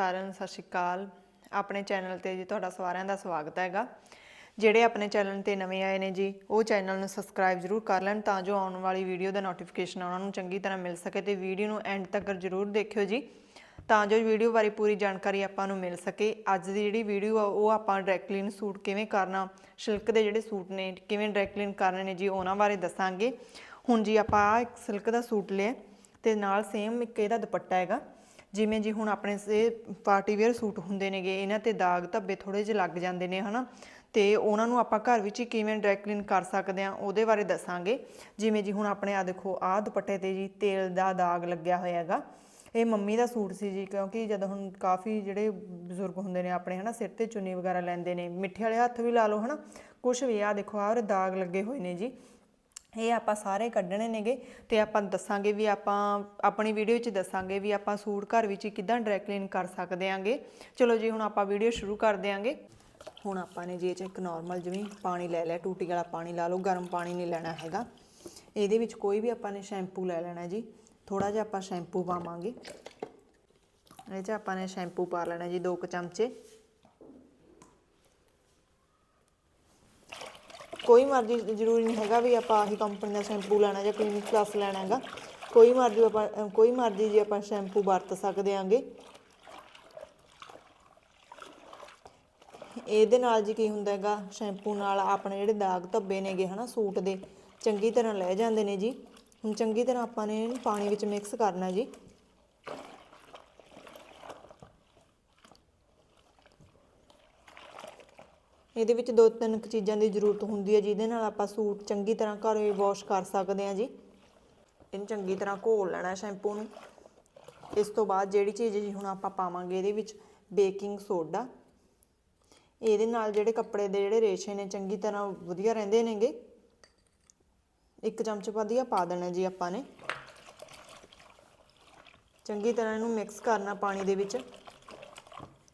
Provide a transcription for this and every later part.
ਸਾਰਿਆਂ ਨੂੰ ਸਤਿ ਸ਼੍ਰੀ ਅਕਾਲ। ਆਪਣੇ ਚੈਨਲ ਤੇ ਜੀ ਤੁਹਾਡਾ ਸਾਰਿਆਂ ਦਾ ਸਵਾਗਤ ਹੈਗਾ। ਜਿਹੜੇ ਆਪਣੇ ਚੈਨਲ ਤੇ ਨਵੇਂ ਆਏ ਨੇ ਜੀ, ਉਹ ਚੈਨਲ ਨੂੰ ਸਬਸਕ੍ਰਾਈਬ ਜ਼ਰੂਰ ਕਰ ਲੈਣ ਤਾਂ ਜੋ ਆਉਣ ਵਾਲੀ ਵੀਡੀਓ ਦਾ ਨੋਟੀਫਿਕੇਸ਼ਨ ਉਹਨਾਂ ਨੂੰ ਚੰਗੀ ਤਰ੍ਹਾਂ ਮਿਲ ਸਕੇ ਤੇ ਵੀਡੀਓ ਨੂੰ ਐਂਡ ਤੱਕ ਜ਼ਰੂਰ ਦੇਖਿਓ ਜੀ। ਤਾਂ ਜੋ ਵੀਡੀਓ ਬਾਰੇ ਪੂਰੀ ਜਾਣਕਾਰੀ ਆਪਾਂ ਨੂੰ ਮਿਲ ਸਕੇ। ਅੱਜ ਦੀ ਜਿਹੜੀ ਵੀਡੀਓ ਆ, ਉਹ ਆਪਾਂ ਡਰਾਈ ਕਲੀਨ ਸੂਟ ਕਿਵੇਂ ਕਰਨਾ, ਸਿਲਕ ਦੇ ਜਿਹੜੇ ਸੂਟ ਨੇ, ਕਿਵੇਂ ਡਰਾਈ ਕਰਨੇ ਨੇ ਜੀ, ਉਹਨਾਂ ਬਾਰੇ ਦੱਸਾਂਗੇ। ਹੁਣ ਜੀ ਆਪਾਂ ਆਹ ਇੱਕ ਸਿਲਕ ਦਾ ਸੂਟ ਲਿਆ ਤੇ ਨਾਲ ਸੇਮ ਇੱਕ ਇਹਦਾ ਦੁਪੱਟਾ ਹੈਗਾ। ਜਿਵੇਂ ਜੀ ਹੁਣ ਆਪਣੇ ਇਹ ਪਾਰਟੀ ਵੇਅਰ ਸੂਟ ਹੁੰਦੇ ਨੇਗੇ, ਇਹਨਾਂ ਤੇ ਦਾਗ ਧੱਬੇ ਥੋੜੇ ਜਿਹੇ ਲੱਗ ਜਾਂਦੇ ਨੇ, ਹਨਾ? ਤੇ ਉਹਨਾਂ ਨੂੰ ਆਪਾਂ ਘਰ ਵਿੱਚ ਹੀ ਕਿਵੇਂ ਡਰਾਈ ਕਲੀਨ ਕਰ ਸਕਦੇ ਆ ਉਹਦੇ ਬਾਰੇ ਦੱਸਾਂਗੇ। ਜਿਵੇਂ ਜੀ ਹੁਣ ਆਪਣੇ ਆ ਦੇਖੋ, ਆਹ ਦੁਪੱਟੇ ਤੇ ਜੀ ਤੇਲ ਦਾ ਦਾਗ ਲੱਗਿਆ ਹੋਇਆ ਹੈਗਾ। ਇਹ ਮੰਮੀ ਦਾ ਸੂਟ ਸੀ ਜੀ, ਕਿਉਂਕਿ ਜਦੋਂ ਹੁਣ ਕਾਫੀ ਜਿਹੜੇ ਬਜ਼ੁਰਗ ਹੁੰਦੇ ਨੇ ਆਪਣੇ, ਹਨਾ, ਸਿਰ ਤੇ ਚੁੰਨੀ ਵਗੈਰਾ ਲੈਂਦੇ ਨੇ, ਮਿੱਠੇ ਵਾਲੇ ਹੱਥ ਵੀ ਲਾ ਲਓ, ਹਨਾ? ਕੁਝ ਵੀ ਆ ਦੇਖੋ, ਆਹ ਦਾਗ ਲੱਗੇ ਹੋਏ ਨੇ ਜੀ। ਇਹ ਆਪਾਂ ਸਾਰੇ ਕੱਢਣੇ ਨੇਗੇ ਤੇ ਆਪਾਂ ਦੱਸਾਂਗੇ ਵੀ ਆਪਾਂ, ਆਪਣੀ ਵੀਡੀਓ 'ਚ ਦੱਸਾਂਗੇ ਵੀ ਆਪਾਂ ਸੂਟ ਘਰ ਵਿੱਚ ਹੀ ਕਿੱਦਾਂ ਡਰਾਈ ਕਲੀਨ ਕਰ ਸਕਦੇ ਆਂਗੇ। ਚਲੋ ਜੀ, ਹੁਣ ਆਪਾਂ ਵੀਡੀਓ ਸ਼ੁਰੂ ਕਰਦੇ ਆਂਗੇ। ਹੁਣ ਆਪਾਂ ਨੇ ਜੇ ਇਹ 'ਚ ਇੱਕ ਨਾਰਮਲ ਜਿਵੇਂ ਪਾਣੀ ਲੈ ਲਿਆ, ਟੂਟੀ ਵਾਲਾ ਪਾਣੀ ਲਾ ਲਓ, ਗਰਮ ਪਾਣੀ ਨਹੀਂ ਲੈਣਾ ਹੈਗਾ। ਇਹਦੇ ਵਿੱਚ ਕੋਈ ਵੀ ਆਪਾਂ ਨੇ ਸ਼ੈਂਪੂ ਲੈ ਲੈਣਾ ਜੀ। ਥੋੜਾ ਜਿਹਾ ਆਪਾਂ ਸ਼ੈਂਪੂ ਪਾਵਾਂਗੇ। ਇਹ 'ਚ ਆਪਾਂ ਨੇ ਸ਼ੈਂਪੂ ਪਾ ਲੈਣਾ ਜੀ 2 ਚਮਚੇ। ਕੋਈ ਮਰਜ਼ੀ ਜ਼ਰੂਰੀ ਨਹੀਂ ਹੈਗਾ ਵੀ ਆਪਾਂ ਆਹੀ ਕੰਪਨੀ ਦਾ ਸ਼ੈਂਪੂ ਲੈਣਾ ਜਾਂ ਕਲੀਨਿਕ ਪਲੱਸ ਲੈਣਾ ਹੈਗਾ। ਕੋਈ ਮਰਜ਼ੀ ਆਪਾਂ ਕੋਈ ਮਰਜ਼ੀ ਜੀ ਆਪਾਂ ਸ਼ੈਂਪੂ ਵਰਤ ਸਕਦੇ ਆਂਗੇ। ਇਹਦੇ ਨਾਲ ਜੀ ਕੀ ਹੁੰਦਾ ਹੈਗਾ ਸ਼ੈਂਪੂ ਨਾਲ ਆਪਣੇ ਜਿਹੜੇ ਦਾਗ ਧੱਬੇ ਨੇਗੇ ਹਨਾ, ਸੂਟ ਦੇ, ਚੰਗੀ ਤਰ੍ਹਾਂ ਲੈ ਜਾਂਦੇ ਨੇ ਜੀ। ਹੁਣ ਚੰਗੀ ਤਰ੍ਹਾਂ ਆਪਾਂ ਨੇ ਪਾਣੀ ਵਿੱਚ ਮਿਕਸ ਕਰਨਾ ਜੀ। ਇਹਦੇ ਵਿੱਚ ਦੋ ਤਿੰਨ ਕੁ ਚੀਜ਼ਾਂ ਦੀ ਜ਼ਰੂਰਤ ਹੁੰਦੀ ਹੈ ਜਿਹਦੇ ਨਾਲ ਆਪਾਂ ਸੂਟ ਚੰਗੀ ਤਰ੍ਹਾਂ ਘਰੇ ਵਾਸ਼ ਕਰ ਸਕਦੇ ਹਾਂ ਜੀ। ਇਹਨੂੰ ਚੰਗੀ ਤਰ੍ਹਾਂ ਘੋਲ ਲੈਣਾ ਸ਼ੈਂਪੂ ਨੂੰ। ਇਸ ਤੋਂ ਬਾਅਦ ਜਿਹੜੀ ਚੀਜ਼ ਜੀ ਹੁਣ ਆਪਾਂ ਪਾਵਾਂਗੇ ਇਹਦੇ ਵਿੱਚ ਬੇਕਿੰਗ ਸੋਡਾ। ਇਹਦੇ ਨਾਲ ਜਿਹੜੇ ਕੱਪੜੇ ਦੇ ਜਿਹੜੇ ਰੇਸ਼ੇ ਨੇ ਚੰਗੀ ਤਰ੍ਹਾਂ ਵਧੀਆ ਰਹਿੰਦੇ ਨੇਗੇ। ਇੱਕ ਚਮਚ ਵਧੀਆ ਪਾ ਦੇਣਾ ਜੀ ਆਪਾਂ ਨੇ। ਚੰਗੀ ਤਰ੍ਹਾਂ ਇਹਨੂੰ ਮਿਕਸ ਕਰਨਾ ਪਾਣੀ ਦੇ ਵਿੱਚ।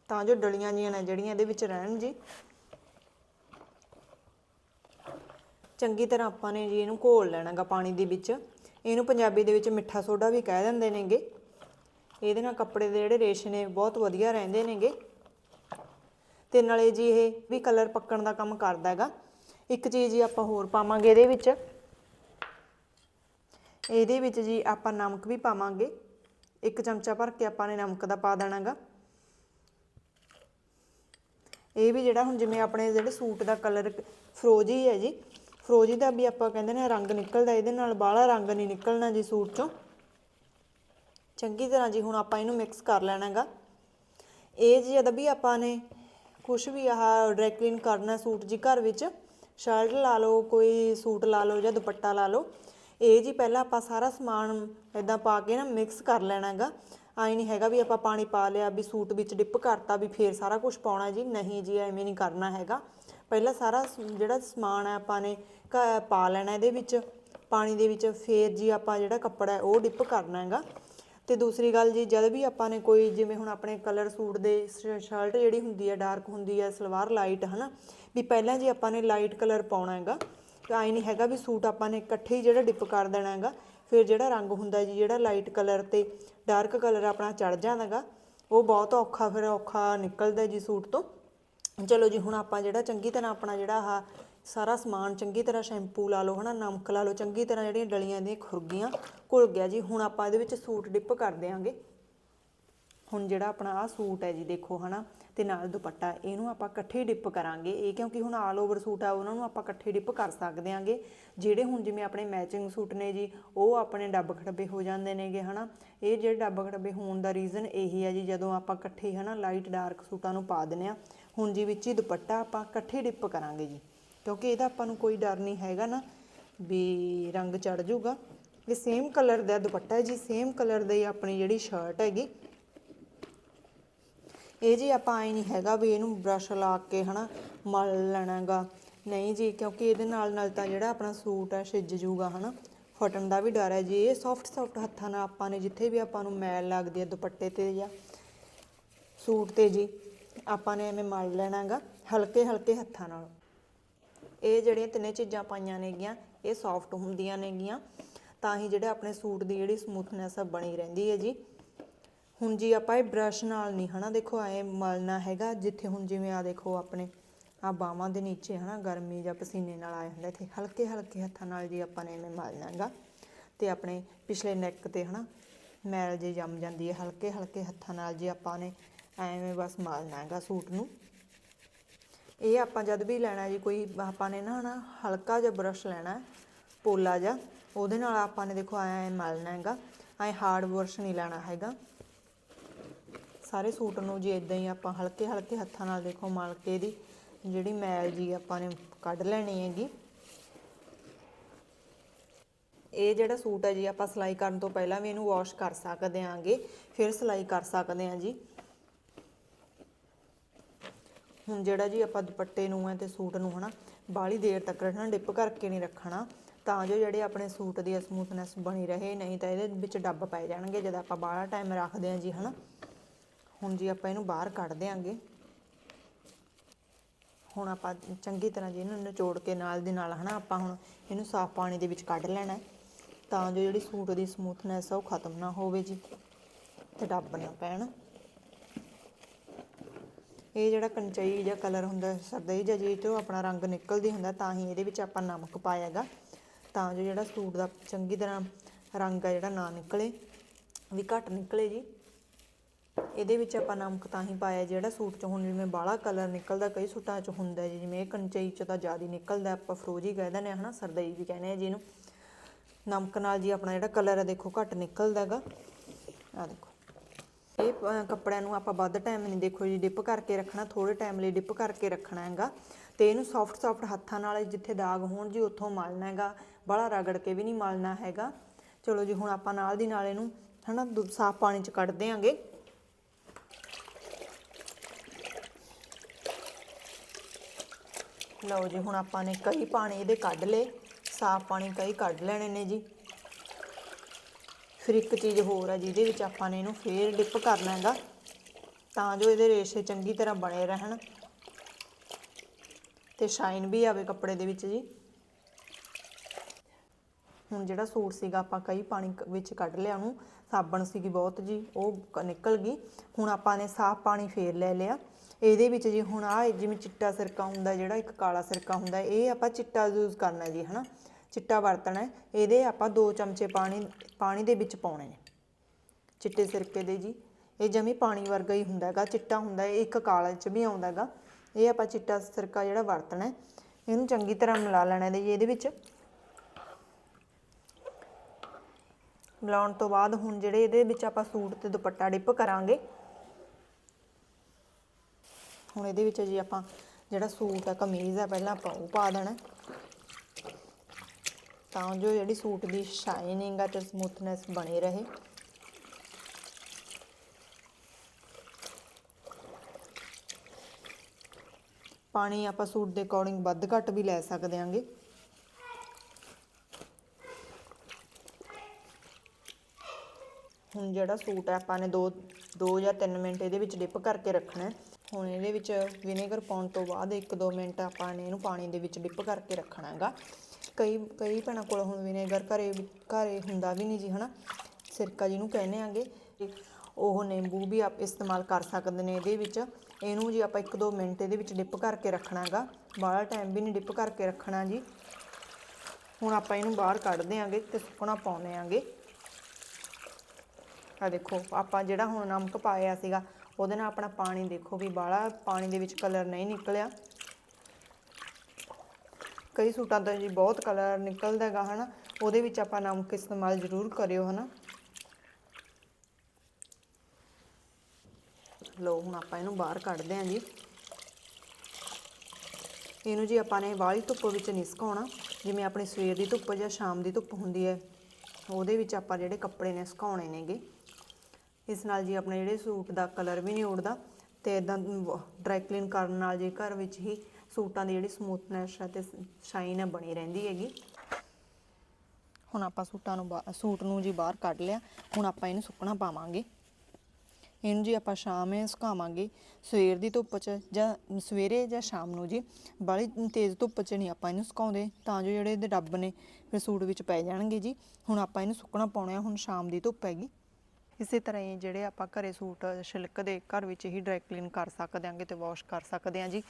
ਤਾਂ ਜੋ ਡਲੀਆਂ ਜੀਆਂ ਨੇ ਜਿਹੜੀਆਂ ਇਹਦੇ ਵਿੱਚ ਰਹਿਣ ਜੀ। ਚੰਗੀ ਤਰ੍ਹਾਂ ਆਪਾਂ ਨੇ ਜੀ ਇਹਨੂੰ ਘੋਲ ਲੈਣਾਗਾ ਪਾਣੀ ਦੇ ਵਿੱਚ। ਇਹਨੂੰ ਪੰਜਾਬੀ ਦੇ ਵਿੱਚ ਮਿੱਠਾ ਸੋਡਾ ਵੀ ਕਹਿ ਦਿੰਦੇ ਨੇਗੇ। ਇਹਦੇ ਨਾਲ ਕੱਪੜੇ ਦੇ ਜਿਹੜੇ ਰੇਸ਼ ਨੇ ਬਹੁਤ ਵਧੀਆ ਰਹਿੰਦੇ ਨੇਗੇ। ਤੇ ਨਾਲੇ ਜੀ ਇਹ ਵੀ ਕਲਰ ਪੱਕਣ ਦਾ ਕੰਮ ਕਰਦਾ ਹੈਗਾ। ਇੱਕ ਚੀਜ਼ ਜੀ ਆਪਾਂ ਹੋਰ ਪਾਵਾਂਗੇ ਇਹਦੇ ਵਿੱਚ। ਇਹਦੇ ਵਿੱਚ ਜੀ ਆਪਾਂ ਨਮਕ ਵੀ ਪਾਵਾਂਗੇ। ਇੱਕ ਚਮਚਾ ਭਰ ਕੇ ਆਪਾਂ ਨੇ ਨਮਕ ਦਾ ਪਾ ਦੇਣਾਗਾ। ਇਹ ਵੀ ਜਿਹੜਾ ਹੁਣ ਜਿਵੇਂ ਆਪਣੇ ਜਿਹੜੇ ਸੂਟ ਦਾ ਕਲਰ ਫਰੋਜੀ ਹੈ ਜੀ ਫਰੋਜੀ ਦਾ ਵੀ ਆਪਾਂ ਕਹਿੰਦੇ ਨੇ ਰੰਗ ਨਿਕਲਦਾ, ਇਹਦੇ ਨਾਲ ਬਾਹਲਾ ਰੰਗ ਨਹੀਂ ਨਿਕਲਣਾ ਜੀ ਸੂਟ ਚੋਂ। ਚੰਗੀ ਤਰ੍ਹਾਂ ਜੀ ਹੁਣ ਆਪਾਂ ਇਹਨੂੰ ਮਿਕਸ ਕਰ ਲੈਣਾ ਹੈਗਾ ਇਹ ਜੀ ਜਦ ਵੀ ਆਪਾਂ ਨੇ ਕੁਝ ਵੀ ਆਹ ਡਰਾਈ ਕਲੀਨ ਕਰਨਾ ਸੂਟ ਜੀ ਘਰ ਵਿੱਚ ਸ਼ਰਟ ਲਾ ਲਓ, ਕੋਈ ਸੂਟ ਲਾ ਲਓ ਜਾਂ ਦੁਪੱਟਾ ਲਾ ਲਓ, ਇਹ ਜੀ ਪਹਿਲਾਂ ਆਪਾਂ ਸਾਰਾ ਸਮਾਨ ਇਦਾਂ ਪਾ ਕੇ ਨਾ ਮਿਕਸ ਕਰ ਲੈਣਾ ਲੈਣਾਗਾ। ਆਈ ਨਹੀਂ ਹੈਗਾ ਵੀ ਆਪਾਂ ਪਾਣੀ ਪਾ ਲਿਆ, ਵੀ ਸੂਟ ਵਿੱਚ ਡਿਪ ਕਰਤਾ, ਵੀ ਫੇਰ ਸਾਰਾ ਕੁਝ ਪਾਉਣਾ ਜੀ। ਨਹੀਂ ਜੀ, ਐਵੇਂ ਨਹੀਂ ਕਰਨਾ ਹੈਗਾ। ਪਹਿਲਾਂ ਸਾਰਾ ਸ- ਜਿਹੜਾ ਸਮਾਨ ਹੈ ਆਪਾਂ ਨੇ ਘ, ਪਾ ਲੈਣਾ ਇਹਦੇ ਵਿੱਚ, ਪਾਣੀ ਦੇ ਵਿੱਚ, ਫੇਰ ਜੀ ਆਪਾਂ ਜਿਹੜਾ ਕੱਪੜਾ ਹੈ ਉਹ ਡਿਪ ਕਰਨਾ ਹੈਗਾ। ਤੇ ਦੂਸਰੀ ਗੱਲ ਜੀ, ਜਦ ਵੀ ਆਪਾਂ ਨੇ ਕੋਈ ਜਿਵੇਂ ਹੁਣ ਆਪਣੇ ਕਲਰ ਸੂਟ ਦੇ ਸ਼- ਸ਼ਰਟ ਜਿਹੜੀ ਹੁੰਦੀ ਹੈ ਡਾਰਕ ਹੁੰਦੀ ਹੈ, ਸਲਵਾਰ ਲਾਈਟ ਹਨਾ, ਵੀ ਪਹਿਲਾਂ ਜੀ ਆਪਾਂ ਨੇ ਲਾਈਟ ਕਲਰ ਪਾਉਣਾ ਹੈਗਾ। ਆਈ ਨਹੀਂ ਹੈਗਾ ਵੀ ਸੂਟ ਆਪਾਂ ਨੇ ਇਕੱਠੇ ਹੀ ਜਿਹੜਾ ਡਿਪ ਕਰ ਦੇਣਾ ਹੈਗਾ, ਫਿਰ ਜਿਹੜਾ ਰੰਗ ਹੁੰਦਾ ਜੀ, ਜਿਹੜਾ ਲਾਈਟ ਕਲਰ ਤੇ ਡਾਰਕ ਕਲਰ ਆਪਣਾ ਚੜ ਹੈਗਾ, ਉਹ ਬਹੁਤ ਔਖਾ, ਫਿਰ ਔਖਾ ਨਿਕਲਦਾ ਜੀ ਸੂਟ ਤੋਂ। ਚਲੋ ਜੀ, ਹੁਣ ਆਪਾਂ ਜਿਹੜਾ ਚੰਗੀ ਤਰ੍ਹਾਂ ਆਪਣਾ ਜਿਹੜਾ ਆਹ ਸਾਰਾ ਸਮਾਨ, ਚੰਗੀ ਤਰ੍ਹਾਂ ਸ਼ੈਂਪੂ ਲਾ ਲਓ, ਹਨਾ, ਨਮਕ ਲਾ ਲਓ, ਚੰਗੀ ਤਰ੍ਹਾਂ ਜਿਹੜੀਆਂ ਡਲੀਆਂ ਦੀਆਂ ਖੁਰਗੀਆਂ ਘੁਲ ਗਿਆ ਜੀ। ਹੁਣ ਆਪਾਂ ਇਹਦੇ ਵਿੱਚ ਸੂਟ ਡਿਪ ਕਰ ਦਿਆਂਗੇ। ਹੁਣ ਜਿਹੜਾ ਆਪਣਾ ਆ ਸੂਟ ਹੈ ਜੀ, ਦੇਖੋ, ਹਨਾ ਤੇ ਨਾਲ ਦੁਪੱਟਾ, ਇਹਨੂੰ ਆਪਾਂ ਇਕੱਠੇ ਡਿਪ ਕਰਾਂਗੇ। ਇਹ ਕਿਉਂਕਿ ਹੁਣ ਆਲ ਓਵਰ ਸੂਟ ਆ, ਉਹਨਾਂ ਨੂੰ ਆਪਾਂ ਇਕੱਠੇ ਡਿਪ ਕਰ ਸਕਦੇ ਆਂਗੇ। ਜਿਹੜੇ ਹੁਣ ਜਿਵੇਂ ਆਪਣੇ ਮੈਚਿੰਗ ਸੂਟ ਨੇ ਜੀ, ਉਹ ਆਪਣੇ ਡੱਬ ਖੜੱਬੇ ਹੋ ਜਾਂਦੇ ਨੇਗੇ, ਹਨਾ? ਇਹ ਜਿਹੜੇ ਡੱਬ ਖੜੱਬੇ ਹੋਣ ਦਾ ਰੀਜ਼ਨ ਇਹੀ ਹੈ ਜੀ, ਜਦੋਂ ਆਪਾਂ ਇਕੱਠੇ, ਹਨਾ ਲਾਈਟ ਡਾਰਕ ਸੂਟਾਂ ਨੂੰ ਪਾ ਦਿੰਨੇ ਆ, ਹੁਣ ਜੀ ਵਿੱਚ ਹੀ ਦੁਪੱਟਾ ਆਪਾਂ ਇਕੱਠੇ ਡਿਪ ਕਰਾਂਗੇ ਜੀ। ਕਿਉਂਕਿ ਇਹਦਾ ਆਪਾਂ ਨੂੰ ਕੋਈ ਡਰ ਨਹੀਂ ਹੈਗਾ ਨਾ, ਵੀ ਰੰਗ ਚੜ ਜਾਊਗਾ ਇਹ ਸੇਮ ਕਲਰ ਦਾ ਦੁਪੱਟਾ ਜੀ ਸੇਮ ਕਲਰ ਦੀ ਆਪਣੀ ਜਿਹੜੀ ਸ਼ਰਟ ਹੈਗੀ ਇਹ ਜੀ ਆਪਾਂ ਆਈ ਨਹੀਂ ਹੈਗਾ ਵੀ ਇਹਨੂੰ ਬ੍ਰਸ਼ ਲਾ ਕੇ ਹਨਾ ਮਲ ਲੈਣਾਗਾ। ਨਹੀਂ ਜੀ, ਕਿਉਂਕਿ ਇਹਦੇ ਨਾਲ ਨਾਲ ਤਾਂ ਜਿਹੜਾ ਆਪਣਾ ਸੂਟ ਆ ਛਿੱਜ ਜੂਗਾ ਹਨਾ। ਫਟਣ ਦਾ ਵੀ ਡਰ ਹੈ ਜੀ। ਇਹ ਸੌਫਟ ਸੌਫਟ ਹੱਥਾਂ ਨਾਲ ਆਪਾਂ ਨੇ ਜਿੱਥੇ ਵੀ ਆਪਾਂ ਨੂੰ ਮੈਲ ਲੱਗਦੀ ਹੈ ਦੁਪੱਟੇ ਤੇ ਜਾਂ ਸੂਟ ਤੇ ਜੀ, ਆਪਾਂ ਨੇ ਐਵੇਂ ਮਲ ਲੈਣਾਗਾ, ਹਲਕੇ ਹਲਕੇ ਹੱਥਾਂ ਨਾਲ। ਇਹ ਜਿਹੜੀਆਂ ਤਿੰਨੇ ਚੀਜ਼ਾਂ ਪਾਈਆਂ ਨੇਗੀਆਂ, ਇਹ ਸੌਫਟ ਹੁੰਦੀਆਂ ਨੇਗੀਆਂ। ਤਾਂ ਹੀ ਜਿਹੜੇ ਆਪਣੇ ਸੂਟ ਦੀ ਜਿਹੜੀ ਸਮੂਥਨੈਸ ਆ ਬਣੀ ਰਹਿੰਦੀ ਹੈ ਜੀ। ਹੁਣ ਜੀ ਆਪਾਂ ਇਹ ਬ੍ਰਸ਼ ਨਾਲ ਨਹੀਂ ਹਨਾ, ਦੇਖੋ ਐ ਮਲਣਾ ਹੈਗਾ, ਜਿੱਥੇ ਹੁਣ ਜਿਵੇਂ ਆ ਦੇਖੋ ਆਪਣੇ ਆ ਬਾਹਾਂ ਦੇ ਨੀਚੇ ਹਨਾ, ਗਰਮੀ ਜਾਂ ਪਸੀਨੇ ਨਾਲ ਆਇਆ ਹੁੰਦਾ ਇੱਥੇ, ਹਲਕੇ ਹਲਕੇ ਹੱਥਾਂ ਨਾਲ ਜੀ ਆਪਾਂ ਨੇ ਐਵੇਂ ਮਲਣਾ ਹੈਗਾ। ਤੇ ਆਪਣੇ ਪਿਛਲੇ ਨੈਕ ਤੇ ਹਨਾ, ਮੈਲ ਜੇ ਜੰਮ ਜਾਂਦੀ ਹੈ, ਹਲਕੇ ਹਲਕੇ ਹੱਥਾਂ ਨਾਲ ਜੀ ਆਪਾਂ ਨੇ ਐਵੇਂ ਬਸ ਮਲਣਾ ਹੈਗਾ ਸੂਟ ਨੂੰ। ਇਹ ਆਪਾਂ ਜਦ ਵੀ ਲੈਣਾ ਜੀ, ਕੋਈ ਆਪਾਂ ਨੇ ਨਾ ਹਨਾ, ਹਲਕਾ ਜਿਹਾ ਬ੍ਰਸ਼ ਲੈਣਾ, ਪੋਲਾ ਜਿਹਾ, ਉਹਦੇ ਨਾਲ ਆਪਾਂ ਨੇ ਦੇਖੋ ਐ ਮਲਣਾ ਹੈਗਾ, ਐ ਹਾਰਡ ਬ੍ਰਸ਼ ਨਹੀਂ ਲੈਣਾ ਹੈਗਾ। ਸਾਰੇ ਸੂਟ ਨੂੰ ਜੀ ਇਦਾਂ ਹੀ ਆਪਾਂ ਹਲਕੇ ਹਲਕੇ ਹੱਥਾਂ ਨਾਲ ਦੇਖੋ ਮਲ ਕੇ ਇਹਦੀ ਜਿਹੜੀ ਮੈਲ ਜੀ ਆਪਾਂ ਨੇ ਕੱਢ ਲੈਣੀ ਹੈਗੀ। ਇਹ ਜਿਹੜਾ ਸੂਟ ਹੈ ਜੀ, ਆਪਾਂ ਸਿਲਾਈ ਕਰਨ ਤੋਂ ਪਹਿਲਾਂ ਵੀ ਇਹਨੂੰ ਵਾਸ਼ ਕਰ ਸਕਦੇ ਆਂਗੇ ਫਿਰ ਸਿਲਾਈ ਕਰ ਸਕਦੇ ਆਂ ਜੀ। ਹੁਣ ਜਿਹੜਾ ਜੀ ਆਪਾਂ ਦੁਪੱਟੇ ਨੂੰ ਹੈ ਤੇ ਸੂਟ ਨੂੰ ਹਨਾ, ਬਾਹਲੀ ਦੇਰ ਤੱਕ ਰੱਖਣਾ ਡਿਪ ਕਰਕੇ ਨਹੀਂ ਰੱਖਣਾ, ਤਾਂ ਜੋ ਜਿਹੜੇ ਆਪਣੇ ਸੂਟ ਦੀ ਸਮੂਥਨੈਸ ਬਣੀ ਰਹੇ, ਨਹੀਂ ਤਾਂ ਇਹਦੇ ਵਿੱਚ ਡੱਬ ਪੈ ਜਾਣਗੇ ਜਦ ਆਪਾਂ ਬਾਹਲਾ ਟਾਈਮ ਰੱਖਦੇ ਆਂ ਜੀ ਹਨਾ। ਹੁਣ ਜੀ ਆਪਾਂ ਇਹਨੂੰ ਬਾਹਰ ਕੱਢ ਦਿਆਂਗੇ। ਹੁਣ ਆਪਾਂ ਚੰਗੀ ਤਰ੍ਹਾਂ ਜੀ ਇਹਨੂੰ ਨਿਚੋੜ ਕੇ ਨਾਲ ਦੀ ਨਾਲ ਹਨਾ, ਆਪਾਂ ਹੁਣ ਇਹਨੂੰ ਸਾਫ਼ ਪਾਣੀ ਦੇ ਵਿੱਚ ਕੱਢ ਲੈਣਾ ਤਾਂ ਜੋ ਜਿਹੜੀ ਸੂਟ ਦੀ ਸਮੂਥਨੈਸ ਆ ਉਹ ਖਤਮ ਨਾ ਹੋਵੇ ਜੀ ਤੇ ਡੱਬ ਨਾ ਪੈਣ। ਇਹ ਜਿਹੜਾ ਕੰਚਈ ਜਾਂ ਕਲਰ ਹੁੰਦਾ ਸਰਦਈ ਜਾਂ ਜੀ, ਤੋਂ ਆਪਣਾ ਰੰਗ ਨਿਕਲਦੀ ਹੁੰਦਾ, ਤਾਂ ਹੀ ਇਹਦੇ ਵਿੱਚ ਆਪਾਂ ਨਮਕ ਪਾਇਆਗਾ। ਤਾਂ ਜੋ ਜਿਹੜਾ ਸੂਟ ਦਾ ਚੰਗੀ ਤਰ੍ਹਾਂ ਰੰਗ ਆ ਜਿਹੜਾ ਨਾ ਨਿਕਲੇ, ਵੀ ਘੱਟ ਨਿਕਲੇ ਜੀ। ਇਹਦੇ ਵਿੱਚ ਆਪਾਂ ਨਮਕ ਤਾਂ ਹੀ ਪਾਇਆ, ਜਿਹੜਾ ਸੂਟ 'ਚ ਹੁਣ ਜਿਵੇਂ ਬਾਹਲਾ ਕਲਰ ਨਿਕਲਦਾ, ਕਈ ਸੂਟਾਂ 'ਚ ਹੁੰਦਾ ਜੀ, ਜਿਵੇਂ ਇਹ ਕੰਚਈ 'ਚ ਤਾਂ ਜ਼ਿਆਦਾ ਨਿਕਲਦਾ, ਆਪਾਂ ਫਰੋਜੀ ਕਹਿ ਦਿੰਦੇ ਹਾਂ ਹਨਾ, ਸਰਦਈ ਵੀ ਕਹਿੰਦੇ ਆ ਜਿਹਨੂੰ ਨਮਕ ਨਾਲ ਜੀ ਆਪਣਾ ਜਿਹੜਾ ਕਲਰ ਹੈ ਦੇਖੋ ਘੱਟ ਨਿਕਲਦਾ ਹੈਗਾ। ਆ ਦੇਖੋ। ਇਹ ਕੱਪੜਿਆਂ ਨੂੰ ਆਪਾਂ ਵੱਧ ਟਾਈਮ ਨਹੀਂ, ਦੇਖੋ ਜੀ ਡਿਪ ਕਰਕੇ ਰੱਖਣਾ ਥੋੜੇ ਟਾਈਮ ਲਈ ਡਿਪ ਕਰਕੇ ਰੱਖਣਾ ਹੈਗਾ। ਤੇ ਇਹਨੂੰ ਸੌਫਟ ਸੌਫਟ ਹੱਥਾਂ ਨਾਲ ਜਿੱਥੇ ਦਾਗ ਹੋਣ ਜੀ, ਉੱਥੋਂ ਮਲਣਾ ਹੈਗਾ। ਬੜਾ ਰਗੜ ਕੇ ਵੀ ਨਹੀਂ ਮਲਣਾ ਹੈਗਾ। ਚਲੋ ਜੀ, ਹੁਣ ਆਪਾਂ ਨਾਲ ਦੀ ਨਾਲ ਇਹਨੂੰ ਹਨਾ ਦੁ- ਸਾਫ਼ ਪਾਣੀ 'ਚ ਕੱਢ ਦਿਆਂਗੇ। ਲਓ ਜੀ, ਹੁਣ ਆਪਾਂ ਨੇ ਕਈ ਪਾਣੀ ਇਹਦੇ ਕੱਢ ਲਏ। ਸਾਫ਼ ਪਾਣੀ ਕਈ ਕੱਢ ਲੈਣੇ ਨੇ ਜੀ। ਫਿਰ ਇੱਕ ਚੀਜ਼ ਹੋਰ ਹੈ ਜਿਹਦੇ ਵਿੱਚ ਆਪਾਂ ਨੇ ਇਹਨੂੰ ਫੇਰ ਡਿਪ ਕਰਨਾ ਹੈਗਾ ਤਾਂ ਜੋ ਇਹਦੇ ਰੇਸ਼ੇ ਚੰਗੀ ਤਰ੍ਹਾਂ ਬਣੇ ਰਹਿਣ। ਤੇ ਸ਼ਾਈਨ ਵੀ ਆਵੇ ਕੱਪੜੇ ਦੇ ਵਿੱਚ ਜੀ। ਹੁਣ ਜਿਹੜਾ ਸੂਟ ਸੀਗਾ, ਆਪਾਂ ਕਈ ਪਾਣੀ ਵਿੱਚ ਕੱਢ ਲਿਆ ਉਹਨੂੰ। ਸਾਬਣ ਸੀਗੀ ਬਹੁਤ ਜੀ, ਉਹ ਨਿਕਲ ਗਈ। ਹੁਣ ਆਪਾਂ ਨੇ ਸਾਫ਼ ਪਾਣੀ ਫੇਰ ਲੈ ਲਿਆ। ਇਹਦੇ ਵਿੱਚ ਜੀ ਹੁਣ ਆ ਜਿਵੇਂ ਚਿੱਟਾ ਸਿਰਕਾ ਹੁੰਦਾ, ਜਿਹੜਾ ਇੱਕ ਕਾਲਾ ਸਿਰਕਾ ਹੁੰਦਾ, ਇਹ ਆਪਾਂ ਚਿੱਟਾ ਯੂਜ਼ ਕਰਨਾ ਜੀ, ਹਨਾ? ਚਿੱਟਾ ਵਰਤਣਾ ਇਹਦੇ ਆਪਾਂ 2 ਚਮਚੇ ਪਾਣੀ ਪਾਣੀ ਦੇ ਵਿੱਚ ਪਾਉਣੇ ਨੇ। ਚਿੱਟੇ ਸਿਰਕੇ ਦੇ ਜੀ। ਇਹ ਜਮੀ ਪਾਣੀ ਵਰਗਾ ਹੀ ਹੁੰਦਾ ਹੈਗਾ, ਚਿੱਟਾ ਹੁੰਦਾ ਹੈ ਇੱਕ ਕਾਲੇ ਚ ਵੀ ਆਉਂਦਾ ਹੈਗਾ। ਇਹ ਆਪਾਂ ਚਿੱਟਾ ਸਿਰਕਾ ਜਿਹੜਾ ਵਰਤਣਾ ਇਹਨੂੰ ਚੰਗੀ ਤਰ੍ਹਾਂ ਮਿਲਾ ਲੈਣਾ ਜੀ ਇਹਦੇ ਵਿੱਚ। ਮਿਲਾਉਣ ਤੋਂ ਬਾਅਦ ਹੁਣ ਜਿਹੜੇ ਇਹਦੇ ਵਿੱਚ ਆਪਾਂ ਸੂਟ ਤੇ ਦੁਪੱਟਾ ਡਿਪ ਕਰਾਂਗੇ। ਹੁਣ ਇਹਦੇ ਵਿੱਚ ਜੀ ਆਪਾਂ ਜਿਹੜਾ ਸੂਟ ਹੈ ਕਮੀਜ਼ ਹੈ ਪਹਿਲਾਂ ਆਪਾਂ ਉਹ ਪਾ ਦੇਣਾ। ਤਾਂ ਜੋ ਜਿਹੜੀ ਸੂਟ ਦੀ ਸ਼ਾਈਨਿੰਗ ਆ ਤੇ ਸਮੂਥਨੈਸ ਬਣੀ ਰਹੇ। ਪਾਣੀ ਆਪਾਂ ਸੂਟ ਦੇ ਅਕੋਰਡਿੰਗ ਵੱਧ ਘੱਟ ਵੀ ਲੈ ਸਕਦੇ ਆਂਗੇ। ਹੁਣ ਜਿਹੜਾ ਸੂਟ ਹੈ ਆਪਾਂ ਨੇ 2 2 ਜਾਂ 3 ਮਿੰਟ ਇਹਦੇ ਵਿੱਚ ਡਿਪ ਕਰਕੇ ਰੱਖਣਾ। ਹੈ ਹੁਣ ਇਹਦੇ ਵਿੱਚ ਵਿਨੇਗਰ ਪਾਉਣ ਤੋਂ ਬਾਅਦ 1-2 ਮਿੰਟ ਆਪਾਂ ਨੇ ਇਹਨੂੰ ਪਾਣੀ ਦੇ ਵਿੱਚ ਡਿਪ ਕਰਕੇ ਰੱਖਣਾ ਹੈਗਾ ਕਈ ਕਈ ਭੈਣਾਂ ਕੋਲ ਹੁਣ ਵਿਨੇਗਰ ਘਰੇ ਵੀ- ਘਰੇ ਹੁੰਦਾ ਵੀ ਨਹੀਂ ਜੀ, ਹਨਾ? ਸਿਰਕਾ ਜਿਹਨੂੰ ਕਹਿੰਦੇ ਆਂਗੇ। ਤੇ ਉਹ ਨਿੰਬੂ ਵੀ ਆਪ ਇਸਤੇਮਾਲ ਕਰ ਸਕਦੇ ਨੇ ਇਹਦੇ ਵਿੱਚ। ਇਹਨੂੰ ਜੀ ਆਪਾਂ 1-2 ਮਿੰਟ ਇਹਦੇ ਵਿੱਚ ਡਿਪ ਕਰਕੇ ਰੱਖਣਾ ਹੈਗਾ ਬਾਹਲਾ ਟਾਈਮ ਵੀ ਨਹੀਂ ਡਿਪ ਕਰਕੇ ਰੱਖਣਾ ਜੀ। ਹੁਣ ਆਪਾਂ ਇਹਨੂੰ ਬਾਹਰ ਕੱਢ ਦਿਆਂਗੇ ਤੇ ਸੁੱਕਣਾ ਪਾਉਂਦੇ ਆਂਗੇ। ਆ ਦੇਖੋ, ਆਪਾਂ ਜਿਹੜਾ ਹੁਣ ਨਮਕ ਪਾਇਆ ਸੀਗਾ ਉਹਦੇ ਨਾਲ ਆਪਣਾ ਪਾਣੀ ਦੇਖੋ ਵੀ ਬਾਹਲਾ ਪਾਣੀ ਦੇ ਵਿੱਚ ਕਲਰ ਨਹੀਂ ਨਿਕਲਿਆ। ਕਈ ਸੂਟਾਂ ਤੋਂ ਜੀ ਬਹੁਤ ਕਲਰ ਨਿਕਲਦਾ ਹੈਗਾ, ਹਨਾ? ਉਹਦੇ ਵਿੱਚ ਆਪਾਂ ਨਮਕ ਇਸਤੇਮਾਲ ਜ਼ਰੂਰ ਕਰਿਓ, ਹਨਾ? ਲੋ ਹੁਣ ਆਪਾਂ ਇਹਨੂੰ ਬਾਹਰ ਕੱਢਦੇ ਆਂ ਜੀ। ਇਹਨੂੰ ਜੀ ਆਪਾਂ ਨੇ ਬਾਹਲੀ ਧੁੱਪ ਵਿੱਚ ਨਹੀਂ ਸੁਕਾਉਣਾ। ਜਿਵੇਂ ਆਪਣੀ ਸਵੇਰ ਦੀ ਧੁੱਪ ਜਾਂ ਸ਼ਾਮ ਦੀ ਧੁੱਪ ਹੁੰਦੀ ਹੈ, ਉਹਦੇ ਵਿੱਚ ਆਪਾਂ ਜਿਹੜੇ ਕੱਪੜੇ ਨੇ ਸੁਕਾਉਣੇ ਨੇਗੇ। ਇਸ ਨਾਲ ਜੀ ਆਪਣੇ ਜਿਹੜੇ ਸੂਟ ਦਾ ਕਲਰ ਵੀ ਨਹੀਂ ਉੜਦਾ ਤੇ ਇਦਾਂ ਡਰਾਈ ਕਲੀਨ ਕਰਨ ਨਾਲ ਜੀ ਘਰ ਵਿੱਚ ਹੀ ਸੂਟਾਂ ਦੀ ਜਿਹੜੀ ਸਮੂਥਨੈਸ ਹੈ ਤੇ ਸ਼ਾਈਨ ਹੈ ਬਣੀ ਰਹਿੰਦੀ ਹੈਗੀ। ਹੁਣ ਆਪਾਂ ਸੂਟਾਂ ਨੂੰ ਬਾ- ਸੂਟ ਨੂੰ ਜੀ ਬਾਹਰ ਕੱਢ ਲਿਆ, ਹੁਣ ਆਪਾਂ ਇਹਨੂੰ ਸੁੱਕਣਾ ਪਾਵਾਂਗੇ। ਇਹਨੂੰ ਜੀ ਆਪਾਂ ਸ਼ਾਮੇ ਸੁਕਾਵਾਂਗੇ, ਸਵੇਰ ਦੀ ਧੁੱਪ 'ਚ ਜਾਂ ਸਵੇਰੇ ਜਾਂ ਸ਼ਾਮ ਨੂੰ ਜੀ ਬਾਹਲੀ ਤੇਜ਼ ਧੁੱਪ 'ਚ ਨਹੀਂ ਆਪਾਂ ਇਹਨੂੰ ਸੁਕਾਉਂਦੇ, ਤਾਂ ਜੋ ਜਿਹੜੇ ਇਹਦੇ ਡੱਬ ਨੇ, ਫਿਰ ਸੂਟ ਵਿੱਚ ਪੈ ਜਾਣਗੇ ਜੀ। ਹੁਣ ਆਪਾਂ ਇਹਨੂੰ ਸੁੱਕਣਾ ਪਾਉਣਾ, ਹੁਣ ਸ਼ਾਮ ਦੀ ਧੁੱਪ ਹੈਗੀ। ਇਸੇ ਤਰ੍ਹਾਂ ਹੀ ਜਿਹੜੇ ਆਪਾਂ ਘਰੇ ਸੂਟ, ਸ਼ਿਲਕ ਦੇ ਘਰ ਵਿੱਚ ਹੀ ਡਰਾਈ ਕਲੀਨ ਕਰ ਸਕਦੇ ਆਂਗੇ ਤੇ ਵਾਸ਼ ਕਰ ਸਕਦੇ ਆਂ ਜੀ।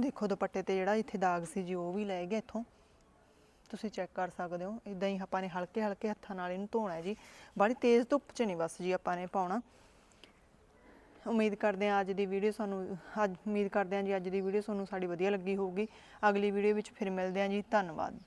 ਦੇਖੋ ਦੁਪੱਟੇ ਤੇ ਜਿਹੜਾ ਇੱਥੇ ਦਾਗ ਸੀ ਜੀ, ਉਹ ਵੀ ਲੈ ਗਏ ਇੱਥੋਂ। ਤੁਸੀਂ ਚੈੱਕ ਕਰ ਸਕਦੇ ਹੋ ਇਦਾਂ ਹੀ ਆਪਾਂ ਨੇ ਹਲਕੇ ਹਲਕੇ ਹੱਥਾਂ ਨਾਲ ਇਹਨੂੰ ਧੋਣਾ ਹੈ ਜੀ। ਬੜੀ ਤੇਜ਼ ਧੁੱਪ 'ਚ ਨਹੀਂ ਬਸ ਜੀ ਆਪਾਂ ਨੇ ਪਾਉਣਾ। ਉਮੀਦ ਕਰਦੇ ਹਾਂ ਅੱਜ ਦੀ ਵੀਡੀਓ ਸਾਨੂੰ, ਅੱਜ ਉਮੀਦ ਕਰਦੇ ਹਾਂ ਜੀ ਅੱਜ ਦੀ ਵੀਡੀਓ ਤੁਹਾਨੂੰ ਸਾਡੀ ਵਧੀਆ ਲੱਗੀ ਹੋਊਗੀ। ਅਗਲੀ ਵੀਡੀਓ ਵਿੱਚ ਫਿਰ ਮਿਲਦੇ ਹਾਂ ਜੀ। ਧੰਨਵਾਦ।